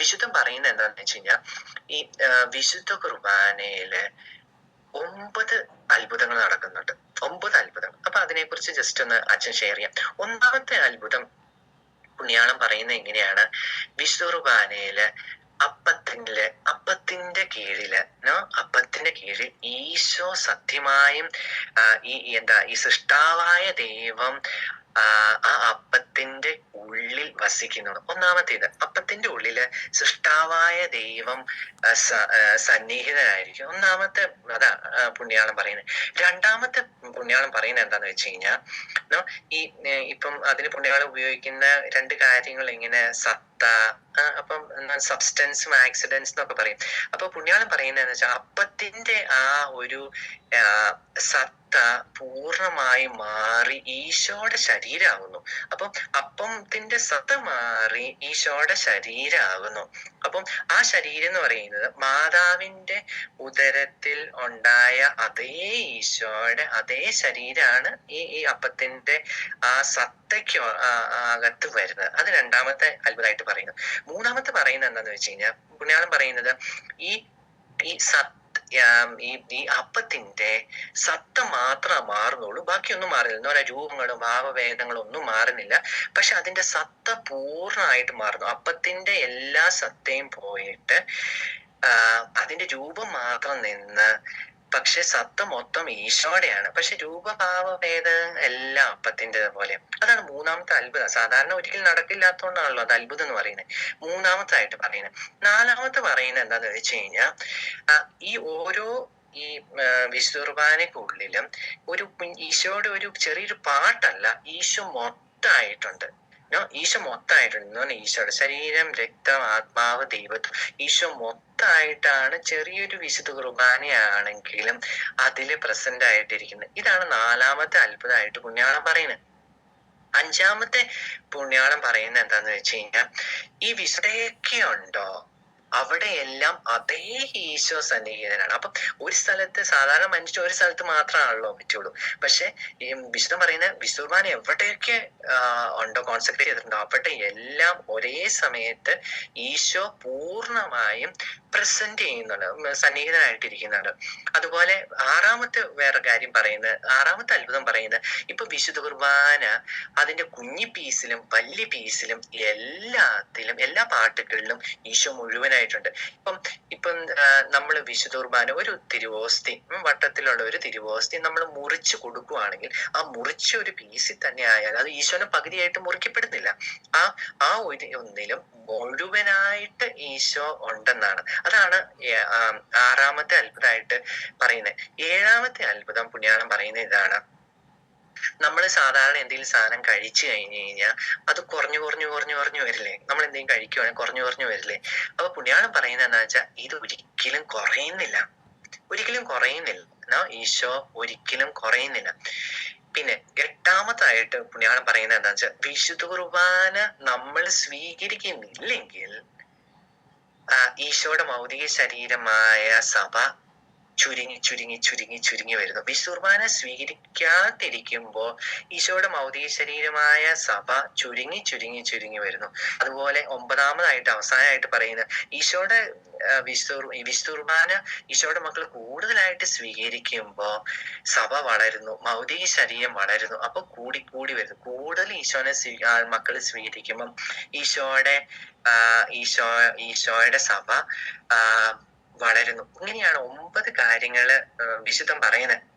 വിശുദ്ധം പറയുന്നത് എന്താണെന്ന് വെച്ച് കഴിഞ്ഞാൽ ഈ വിശുദ്ധ കുർബാനയിൽ ഒമ്പത് അത്ഭുതങ്ങൾ നടക്കുന്നുണ്ട്. ഒമ്പത് അത്ഭുതം അപ്പൊ അതിനെക്കുറിച്ച് ജസ്റ്റ് ഒന്ന് അച്ഛൻ ഷെയർ ചെയ്യാം. ഒന്നാമത്തെ അത്ഭുതം പുണ്യാളം പറയുന്നത് എങ്ങനെയാണ്? വിശുദ്ധ കുർബാനയിൽ അപ്പത്തിന്റെ അപ്പത്തിന്റെ കീഴിൽ അപ്പത്തിന്റെ കീഴിൽ ഈശോ സത്യമായും ഈ എന്താ ഈ സൃഷ്ടാവായ ദൈവം ആ അപ്പത്തിന്റെ ഉള്ളിൽ വസിക്കുന്നു ഒന്നാമത്തേത് അപ്പത്തിന്റെ ഉള്ളിൽ സൃഷ്ടാവായ ദൈവം സന്നിഹിതനായിരിക്കും. ഒന്നാമത്തെ അതാ പുണ്യാളം പറയുന്നത്. രണ്ടാമത്തെ പുണ്യാളം പറയുന്നത് എന്താന്ന് വെച്ച് കഴിഞ്ഞാൽ ഈ ഇപ്പം അതിന് പുണ്യാളം ഉപയോഗിക്കുന്ന രണ്ട് കാര്യങ്ങൾ ഇങ്ങനെ സത്ത അപ്പം സബ്സ്റ്റൻസും ആക്സിഡൻസ് എന്നൊക്കെ പറയും. അപ്പൊ പുണ്യാളം പറയുന്നത് വെച്ചാൽ അപ്പത്തിന്റെ ആ ഒരു ആ, സത്ത പൂർണമായി മാറി ഈശോയുടെ ശരീരമാകുന്നു അപ്പം അപ്പത്തിന്റെ സത്ത മാറി ഈശോയുടെ ശരീരമാകുന്നു അപ്പം ആ ശരീരം എന്ന് പറയുന്നത് മാതാവിന്റെ ഉദരത്തിൽ ഉണ്ടായ അതേ ഈശോയുടെ അതേ ശരീരമാണ് ഈ ഈ അപ്പത്തിന്റെ ആ സത്തയ്ക്ക് അകത്ത് വരുന്നത്. അത് രണ്ടാമത്തെ അത്ഭുതമായിട്ട് പറയുന്നത് മൂന്നാമത്തെ പറയുന്നത് എന്താന്ന് വെച്ച് കഴിഞ്ഞാൽ പുണ്യാളം പറയുന്നത് ഈ ഈ സത്ത് ഈ ഈ അപ്പത്തിന്റെ സത്ത മാത്രം മാറുന്നുള്ളൂ. ബാക്കിയൊന്നും മാറില്ല. എന്ന് പറയാൻ രൂപങ്ങളും ഭാവഭേദങ്ങളും ഒന്നും മാറുന്നില്ല. പക്ഷെ അതിന്റെ സത്ത പൂർണമായിട്ട് മാറുന്നു. അപ്പത്തിന്റെ എല്ലാ സത്തയും പോയിട്ട് അതിന്റെ രൂപം മാത്രം നിന്ന് പക്ഷെ സത്ത മൊത്തം ഈശോടെയാണ് പക്ഷെ രൂപഭാവഭേദം എല്ലാം അപ്പത്തിന്റെ പോലെ അതാണ് മൂന്നാമത്തെ അത്ഭുതം. സാധാരണ ഒരിക്കലും നടക്കില്ലാത്തതുകൊണ്ടാണല്ലോ അത് അത്ഭുതം എന്ന് പറയുന്നത്. മൂന്നാമത്തായിട്ട് പറയുന്നത്. നാലാമത്തെ പറയുന്നത് എന്താന്ന് വെച്ച് കഴിഞ്ഞാൽ ഈ ഓരോ ഈ കുർബാനയ്ക്കുള്ളിലും ഒരു ഈശോയുടെ ഒരു ചെറിയൊരു പാട്ടല്ല ഈശോ മൊത്തമായിട്ടുണ്ട്. ഈശോ മൊത്തമായിട്ടുണ്ട് എന്ന് പറഞ്ഞാൽ ഈശോയുടെ ശരീരം രക്തം ആത്മാവ് ദൈവത്വം. ഈശോ മൊത്തമായിട്ടാണ് ചെറിയൊരു വിശുദ്ധ കുർബാനയാണെങ്കിലും അതിൽ പ്രസന്റ് ആയിട്ടിരിക്കുന്നത്. ഇതാണ് നാലാമത്തെ അത്ഭുതമായിട്ട് പുണ്യാളം പറയുന്നത്. അഞ്ചാമത്തെ പുണ്യാളം പറയുന്നത് എന്താന്ന് വെച്ച് കഴിഞ്ഞാൽ ഈ വിശുദ്ധയൊക്കെ ഉണ്ടോ? അവിടെയെല്ലാം അതേ ഈശോ സന്നിഹിതനാണ്. അപ്പം ഒരു സ്ഥലത്ത് സാധാരണ മനുഷ്യൻ ഒരു സ്ഥലത്ത് മാത്രമാണല്ലോ പറ്റുള്ളൂ. പക്ഷെ ഈ വിശുദ്ധം പറയുന്ന വിശുദ്ധുർബാന എവിടെയൊക്കെ ഉണ്ടോ കോൺസെൻട്രേറ്റ് ചെയ്തിട്ടുണ്ടോ അവിടെ എല്ലാം ഒരേ സമയത്ത് ഈശോ പൂർണമായും പ്രസന്റ് ചെയ്യുന്നുണ്ട് സന്നിഹിതനായിട്ടിരിക്കുന്നുണ്ട്. അതുപോലെ ആറാമത്തെ വേറെ കാര്യം പറയുന്നത് ആറാമത്തെ അത്ഭുതം പറയുന്നത് ഇപ്പൊ വിശുദ്ധ കുർബാന അതിന്റെ കുഞ്ഞി പീസിലും വലിയ പീസിലും എല്ലാത്തിലും എല്ലാ പാട്ടുകളിലും ഈശോ മുഴുവനായിട്ടുണ്ട്. ഇപ്പം ഇപ്പം നമ്മൾ വിശുദ്ധ കുർബാന ഒരു തിരുവോസ്തി വട്ടത്തിലുള്ള ഒരു തിരുവോസ്തി നമ്മൾ മുറിച്ച് കൊടുക്കുവാണെങ്കിൽ ആ മുറിച്ച ഒരു പീസിൽ തന്നെ ആയാൽ അത് ഈശോനെ പകുതിയായിട്ട് മുറിക്കപ്പെടുന്നില്ല. ഒരു ഒന്നിലും മുഴുവനായിട്ട് ഈശോ ഉണ്ടെന്നാണ്. അതാണ് ആറാമത്തെ അത്ഭുതമായിട്ട് പറയുന്നത്. ഏഴാമത്തെ അത്ഭുതം പുണ്യാളം പറയുന്ന ഇതാണ്. നമ്മൾ സാധാരണ എന്തെങ്കിലും സാധനം കഴിച്ചു കഴിഞ്ഞു കഴിഞ്ഞാൽ അത് കുറഞ്ഞു കുറഞ്ഞു കുറഞ്ഞു കുറഞ്ഞു വരില്ലേ? നമ്മൾ എന്തെങ്കിലും കഴിക്കുവാണെങ്കിൽ കുറഞ്ഞു കുറഞ്ഞു വരില്ലേ? അപ്പൊ പുണ്യാളം പറയുന്നത് എന്താ വെച്ചാൽ ഇത് ഒരിക്കലും കുറയുന്നില്ല. ഒരിക്കലും കുറയുന്നില്ല. ഈശോ ഒരിക്കലും കുറയുന്നില്ല. പിന്നെ എട്ടാമതായിട്ട് പുണ്യാളം പറയുന്നത് എന്താ വെച്ചാൽ വിശുദ്ധ കുർബാന നമ്മൾ സ്വീകരിക്കുന്നില്ലെങ്കിൽ ഈശോയുടെ മൗലിക ശരീരമായ സഭ ചുരുങ്ങി ചുരുങ്ങി ചുരുങ്ങി ചുരുങ്ങി വരുന്നു. വിശുർബാന സ്വീകരിക്കാതിരിക്കുമ്പോൾ ഈശോയുടെ മൗതിക ശരീരമായ സഭ ചുരുങ്ങി ചുരുങ്ങി ചുരുങ്ങി വരുന്നു. അതുപോലെ ഒമ്പതാമതായിട്ട് അവസാനമായിട്ട് പറയുന്നത് ഈശോയുടെ വിശുർ വിശുർബാന ഈശോയുടെ മക്കൾ കൂടുതലായിട്ട് സ്വീകരിക്കുമ്പോൾ സഭ വളരുന്നു മൗതിക ശരീരം വളരുന്നു. അപ്പൊ കൂടി കൂടി വരുന്നു. കൂടുതൽ ഈശോനെ സ്വീ മക്കൾ സ്വീകരിക്കുമ്പം ഈശോയുടെ ഈശോ ഈശോയുടെ സഭ വളരുന്നു. ഇങ്ങനെയാണ് ഒമ്പത് കാര്യങ്ങൾ ആ, വിശുദ്ധം പറയുന്നത്.